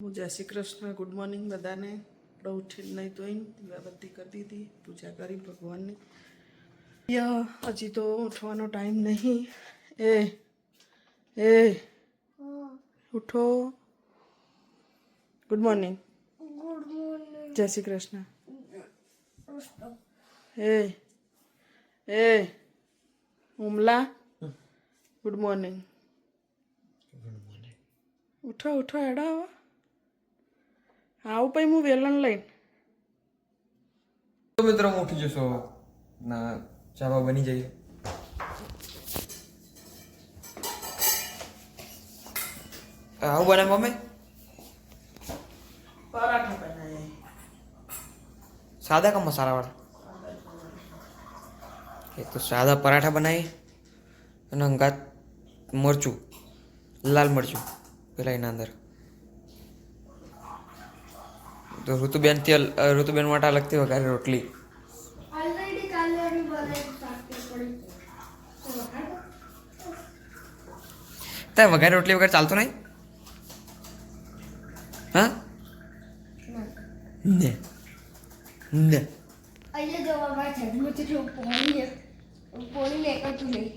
હું જય Shri Krishna good morning બધાને આપણે ઉઠીને નહીં ધોઈને દીવાબત્તી કરી દીધી પૂજા કરી ભગવાનની યા, હજી તો ઉઠવાનો ટાઈમ નહીં એ એ ઉઠો ગુડ મોર્નિંગ જય શ્રી કૃષ્ણ એ એ ઉમલા ગુડ મોર્નિંગ ઉઠો ઉઠો હેડા આવો પછી હું વેલણ લઈને. તો મિત્રો ઉઠી જશો. ના ચાવા બની જઈએ આવું બનાવ મમ્મી. પરાઠા બનાવ્યા સાદા કા મસાલા વાળા? એ તો સાદા પરાઠા બનાવી અને અંગાત મરચું લાલ મરચું પેલા એના અંદર. તો ઋતુબેન તેલ ઋતુબેન માટે અલગથી વઘારે રોટલી. ત્યાં વઘારે રોટલી વગર ચાલતું નહીં હા? ને. ને. અહીંયા પોણી પોણી નહીં.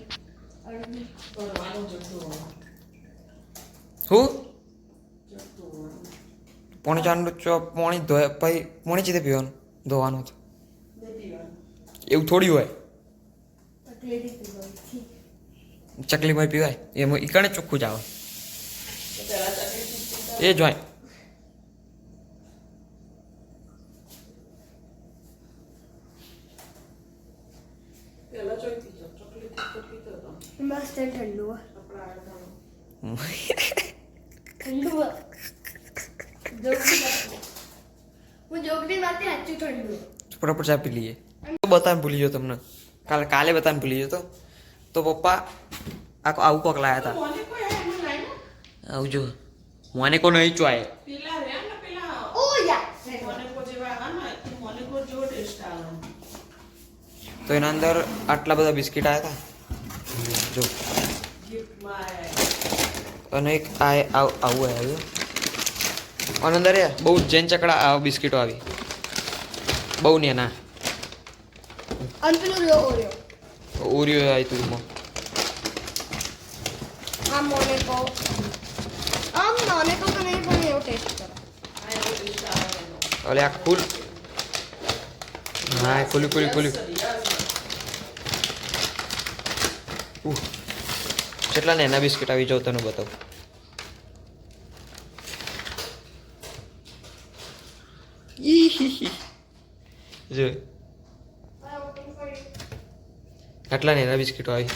હું? પોણી ચાંદુ ચો પોણી ધોય પછી પોણી ચીતે પીવાનું ધોવાનું તો. એવું થોડી હોય. ચકલી ભાઈ પીવાય એમાં ઈકણે ચોખ્ખું જ આવે. એ જોઈ મસ્ત ઠંડુ ઠંડુ. હું જોગડી નથી સાચું ઠંડુ બતાવીને ભૂલી ગયો તમને. કાલે કાલે બતાવીને ભૂલી ગયો તો. તો પપ્પા આ આવું કોક લાયા હતા કોને કોઈ આ એમાં લાઈને આવું જો. મને કો નહીં ચોય. તે એના અંદર આટલા બધા બિસ્કિટ આવ્યા હતા જો. અને એક આ આવું આવ્યું અને અંદર એ બહુ જૈન ચકડા આ બિસ્કિટો આવી. બહુ ને ના. ઓરિયો. આવી તું મો. આમ મોને કહો. આમ નાને કહો તો નહીં પણ એવો ટેસ્ટ કરો. ઓલે આ ફૂલ. હા ખુલ્યું ખુલ્યું ઉહ. કેટલા ને એના બિસ્કિટ આવી જાવ તને બતાવું ઈ હી હી. જો. કેટલા ને એના બિસ્કિટો આવી.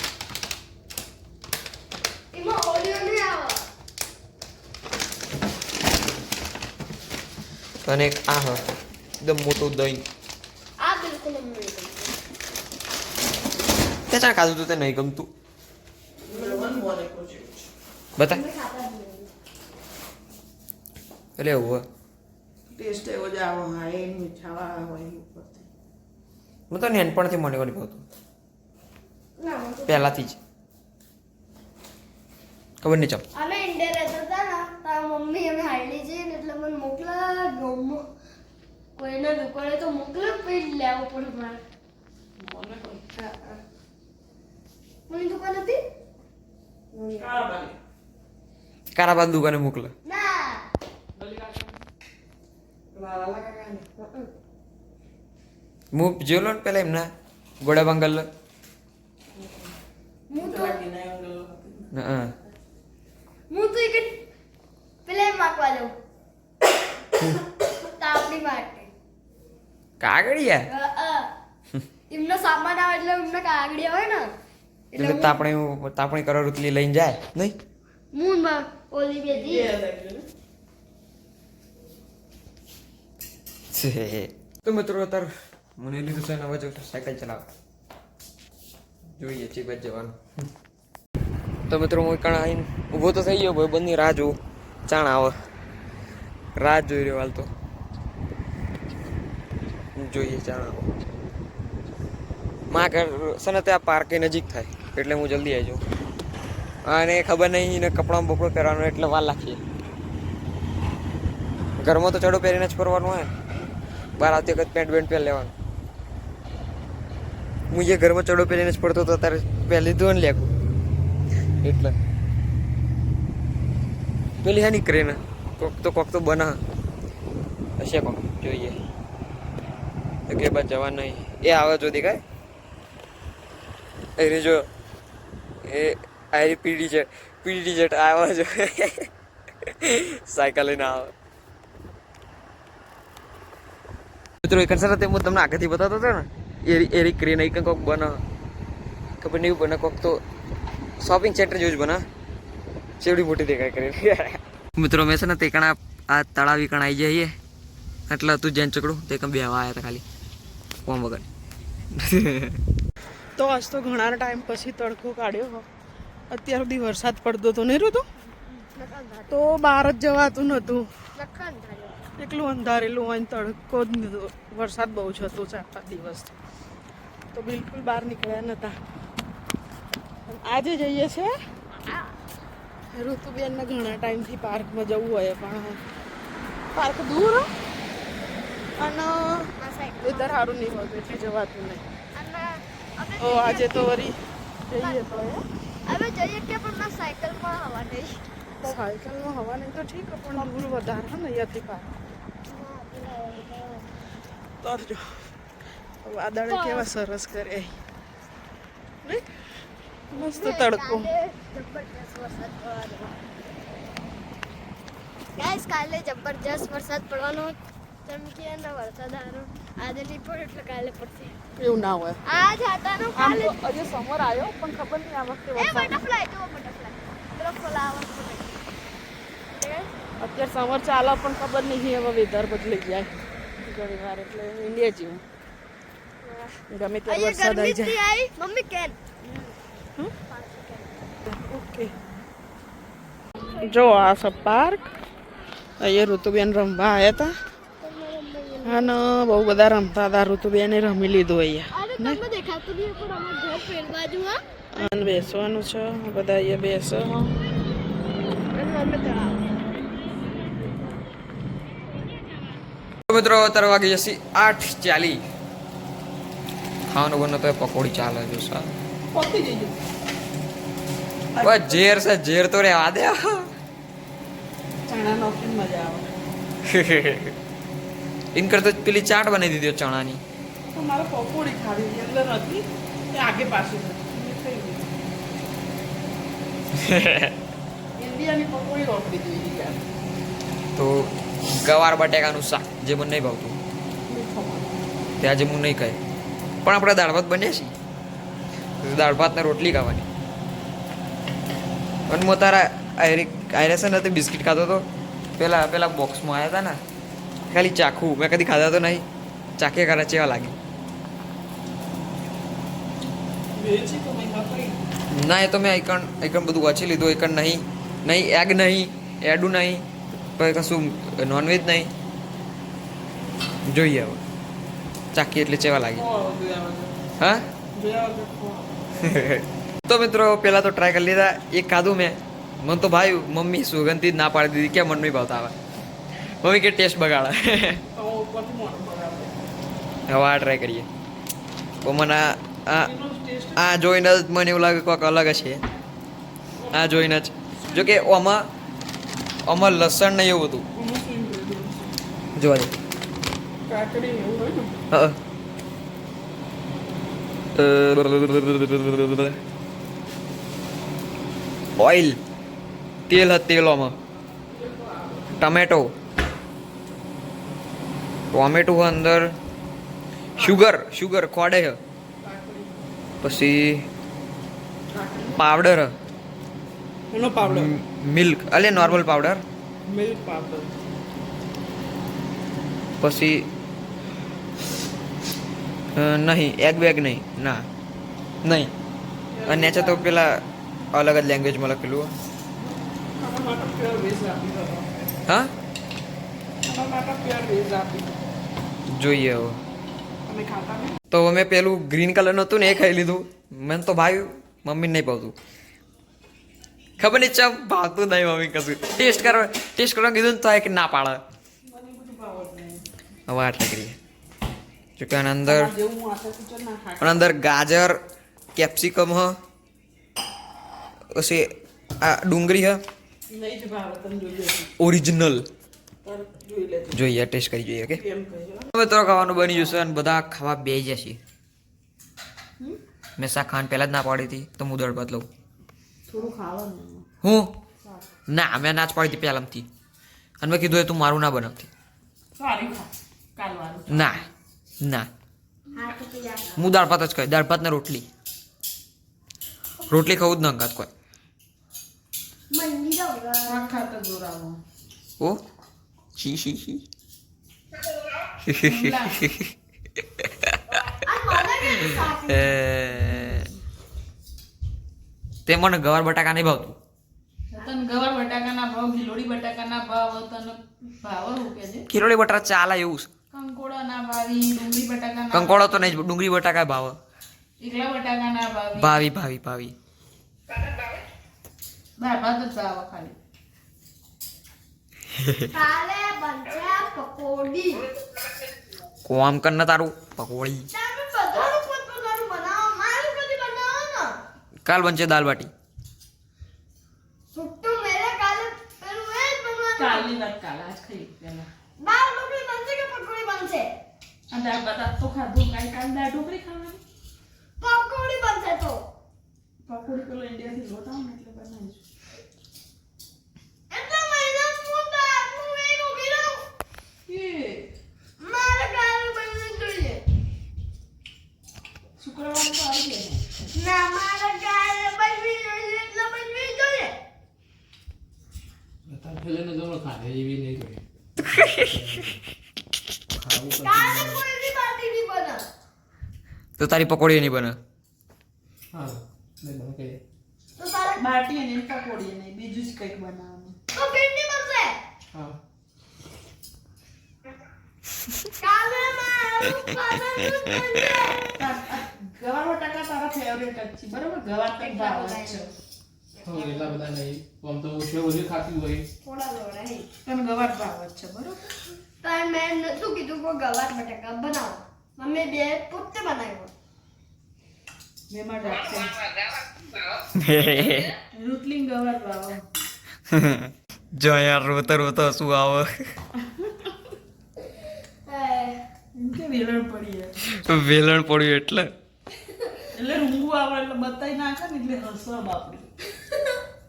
અને આ હા એકદમ મોટું દહીં. ત્યાં બિલકુલ તો તે ખાધું તું તે નહીં ગમતું? બતા. એટલે એવું હોય ટેસ્ટ એવો જ આવો હા એ મીઠાવા હોય ઉપરથી હું તો નાનપણથી મને કોની ભાવતું પહેલાથી જ. ખબર નહીં ચાલ અમે ઇન્ડિયા રહેતા હતા ને તારા મમ્મી અમે હાઈલી જઈએ ને એટલે મને મોકલા ગમ. કોઈના દુકાને તો મોકલે પછી લેવો પડે મારે. કોની દુકાન હતી? કારાબાદ દુકાને મોકલે. ના. હું જોયેલો ને પેલા એમના ગોડા બંગલ હું તો પેલા ગિનાઈ ઊંડો હા. હું તો એક પેલા એમ માગવા તાપડી માટે. કાગડિયા હા, હા. એમનો સામાન આવે એટલે એમને કાગડી હોય ને. એટલે તાપણી તાપણી કરો રૂતલી લઈને જાય નહીં? મૂન ઓલી બેધી હતા એટલે ને. છે. તો મિત્રો અત્યારે મને લીધું છે ને હવે સાયકલ ચલાવ જોઈએ ચીપ જવાનું. તો મિત્રો હું કણા આવીને ઊભો તો થઈ ગયો ભાઈ બંને રાહ જોઉં ચાણ આવે રાહ જોઈ રહ્યો હાલ તો. જોઈએ ચાણ આવે માં ઘર છે ને ત્યાં પાર્કે નજીક થાય, એટલે હું જલ્દી આવી જાઉં. અને ખબર નહીં એને કપડાં બપડો પહેરવાનું એટલે વાર લાખીએ ઘરમાં તો ચડો પહેરીને જ ફરવાનું હોય. બહાર આવતી વખત પેન્ટ બેન્ટ પહેરી લેવાનું. હું જે ઘરમાં ચડો પહેરીને જ પડતો હતો ત્યારે પહેરી લીધું ને લેખું. એટલે. પેલી હે નીકળે ને કોક તો કોક તો બના હશે કોક, જોઈએ. કે બાદ જવા નહીં. એ આવે જો દેખાય. એ જો, એ આ પીડી છે. પીડી જેટ આવે જો સાયકલ લઈને આવે. મિત્રો એક સર હું તમને આગળથી બતાવતો હતો ને એરી એરી ક્રેન એક કોક બને. ખબર નહીં બને કોક તો શોપિંગ સેન્ટર જેવું જ બને. ચેવડી મોટી દેખાય કરી. મિત્રો મેં છે ને તે કણા આ તળાવી કણ આવી જઈએ એટલે હતું જેન ચકડું તે કણ બેવા આવ્યા હતા ખાલી. કોમ વગર. તો આજ તો ઘણા ટાઈમ પછી તડકો કાઢ્યો અત્યાર સુધી વરસાદ પડતો તો નહીં ઋતુ તો? બહાર જ જવાતું નહોતું એકલું અંધારેલું હોય ને તડકો જ. વરસાદ બહુ જ હતો ચાર પાંચ દિવસ તો બિલકુલ બહાર નીકળ્યા નહોતા આજે જઈએ છે ઋતુબેનને ઘણા ટાઈમથી પાર્કમાં જવું હોય પણ પાર્ક દૂર. અને વેધર સારું નહીં હોતું એટલે જવાતું નહીં તો આજે તો વળી જઈએ તો. હવે જઈએ કે પણ સાયકલમાં હવા નહીં સાયકલમાં હવા નહીં તો ઠીક પણ દૂર વધારે હે ને અહીંયાથી પાર્ક વાદળ કેવા સરસ કરે મસ્ત તડકો ગાઈસ કાલે જબરજસ્ત વરસાદ પડવાનો ચમકી અને વરસાદ આનો આજે નહીં પડે એટલે કાલે પડશે એવું ના હોય આજ આમ કાલે આજે સમર આવ્યો પણ ખબર નહીં આ વખતે એ બટરફ્લાય જુઓ બટરફ્લાય પેલો ફ્લાવર અત્યારે સમર ચાલે પણ ખબર નહીં હવે વેધર બદલાઈ જાય ઘણી વાર એટલે ઇન્ડિયા જેવું. ગમે ત્યારે વરસાદ આવી જાય. Mummy can okay. જો આ છે પાર્ક અહીંયા ઋતુબેન રમવા આવ્યા હતા અને બહુ બધા રમતા હતા ઋતુબેને રમી લીધું અહીંયા. અને બેસવાનું છે બધા અહીંયા બેસો અને અમે તળાવ મિત્રો અત્યારે વાગી જશે આઠ ચાલી ખાવાનું બને તો પકોડી ચાલે જો સર. ઝેર છે ઝેર તો રેવા દે. ઇન કરતો પેલી ચાટ બનાવી દીધી ચણાની. પકોડી ખાવી અંદર હતી આગે પાછી હતી. થઈ ગઈ. ઇન્ડિયાની પકોડી રોકડી તો ગવાર બટેકાનું શાક, જે મને નહીં ભાવતું. તે આજે હું નહીં કહે પણ આપણે દાળ ભાત બન્યા છીએ દાળ ભાત ને રોટલી ખાવાની. અને હું તારા આયરે આયરે છે ને તે બિસ્કિટ ખાતો હતો પેલા પેલા બોક્સમાં આવ્યા હતા ને, ખાલી ચાખું. મેં કદી ખાધા તો નહીં. ચાખે ખરા ચેવા લાગે. ના, એ તો મેં આઈકણ આઈકણ બધું વાંચી લીધું આઈકણ નહીં. નહીં એગ નહીં, એડું નહીં. પછી કશું નોનવેજ નહીં. જોઈએ હવે. ચાકી એટલે ચેવા લાગે. હા? તો મિત્રો પહેલાં તો ટ્રાય કરી લીધા. એક ખાધું મેં. મને તો ભાઈ મમ્મી સુગંધી જ ના પાડી દીધી. કે મન નહીં ભાવતા આવે? મમ્મી કે ટેસ્ટ બગાડે. હવે આ ટ્રાય કરીએ. તો મને આ- આ જોઈને જ મને એવું લાગે કોઈક અલગ છે આ જોઈને જ. જો કે આમાં લસણ નહીં એવું હતું? જોવા દે ને ને? ઓઇલ. તેલ હતું તેલોમાં. ટમેટો. ટોમેટો અંદર. શુગર શુગર ખોડે છે પછી પાવડર એનો પાવડર. મિલ્ક અલે નોર્મલ પાવડર મિલ્ક પાવડર. પછી નહીં એગ બેગ નહીં ના નહીં. અને નેચે તો પેલા અલગ જ લેંગ્વેજમાં લખેલું હા. જોઈએ હવે. તો અમે પેલું ગ્રીન કલરનું હતું ને એ ખાઈ લીધું. મને તો ભાવ્યું મમ્મીને નહીં ભાવતું. ખબર નહીં ચમ ભાવતું નહીં મમ્મી કશું. ટેસ્ટ કરવા ટેસ્ટ કરવા કીધું ને તો એક ના પાડે. હવે આટલા કરીએ જો કે અંદર અંદર ગાજર કેપ્સિકમ હ પછી આ ડુંગળી હ. ઓરિજિનલ જોઈએ ટેસ્ટ કરી જોઈએ ઓકે હવે તો ખાવાનું બની જશે અને બધા ખાવા બે જશે. મેં શાક ખાવાનું પહેલાં જ ના પાડી હતી તો હું દળ ભાત લઉં. થોડું ખાવાનું. હું? ના મેં ના જ પાડી હતી પહેલાંથી અને મેં કીધું એ તું મારું ના બનાવતી. સારી ખા. કાલવાનું ના ના. હા દાળ ભાત જ કહી દાળ ભાત ને રોટલી. રોટલી ખાવું જ ન અંગાત કોઈ. ઓ મને કે શાક એ, તે મને ગવાર બટાકા નહીં ભાવતું. તને ગવાર બટાકાના ભાવ ગિલોડી બટાકાના ભાવ તને ભાવ શું છે? કિલોડી બટાકા ચાલે એવું છે. કંકોડાના ભાવી ડુંગળી બટાકાના કંકોડો તો નહીં ડુંગળી બટાકા ભાવ. એકલા બટાકાના ભાવી. ભાવી ભાવી ભાવી. દાળ ભાત ભાવ ખાલી. કાલે બનશે પકોડી. કોમ કર ને તારું પકોડી તમે બધાનું પોતપોતાનું બનાવો મારું કદી બનાવો ને કાલ બનશે દાલ બાટી. કાલે કાલની વાત કાલ આજ ખાઈ પેલા દાળ ઢોકળી બનશે કે પકોડી બનશે? આ દાળ તો ખાધું કાંઈ કાલ દાળ ઢોકળી ખાવાની. પકોડી બનશે તો. પકોડી પેલો ઇન્ડિયાથી લોટ આવે એટલે બનાવીશું. એટલે મહિના હું તો આટલું એ મૂકી દઉં એ. મારે કાલે બનવું જોઈએ. શુક્રવાર તો આવી જાય ના મારે કાલે બનવી જોઈએ એટલે બનવી જોઈએ પેલે જમણો ખાધે એવી નહીં નહીં તો તારી પકોડી નહીં બને. હા નહીં તો તારે બાટી અને પકોડી અને બીજું જ કંઈક બનાવવાનું. તો ભીંડી બનશે હા. કાલે મારું ખાવાનું બનશે ગવાર બટાકા તારા ફેવરેટ જ છે. બરાબર? ગવાર તો ભાવ છે. હા એટલા બધા નહીં. આમ તો ઓછે ઓછી ખાતી હોય. થોડા લોડા હે તને ગવાર ભાવ છે બરાબર? પણ મેં નતું કીધું કે ગવાર બટાકા બનાવો. મમ્મી બે પોતે બનાવ્યો. મેમાં રાખશે રોટલી ને ગવાર ભાવ. જો યાર રોતો રોતો શું આવે? વેલણ પડી વેલણ પડ્યું એટલે. એટલે રૂંગું આવે એટલે બતાવી નાખે ને એટલે હસવા બાપડી. મેં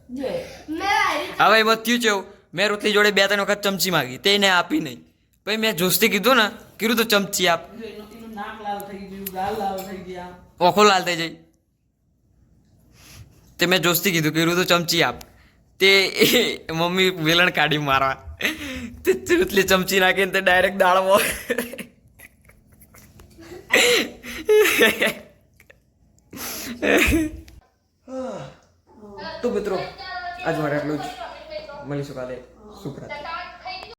હવે એમાં થયું છે મેં રોટલી જોડે બે ત્રણ વખત ચમચી માગી. તે એને આપી નહીં. પછી મેં જોસ્તી કીધું ને કીધું તો ચમચી આપ. જો એનું એનું નાક લાલ થઈ ગયું ગાલ લાલ થઈ ગયા ઓખો લાલ થઈ જાય. તે મેં જોસ્તી કીધું કીધું તો ચમચી આપ. તે મમ્મી વેલણ કાઢી મારવા. તે રોટલી ચમચી નાખીને તે ડાયરેક્ટ દાળમાં તો મિત્રો આજ માટે એટલું જ. મળીશું કાલે. શુભરાત્રી.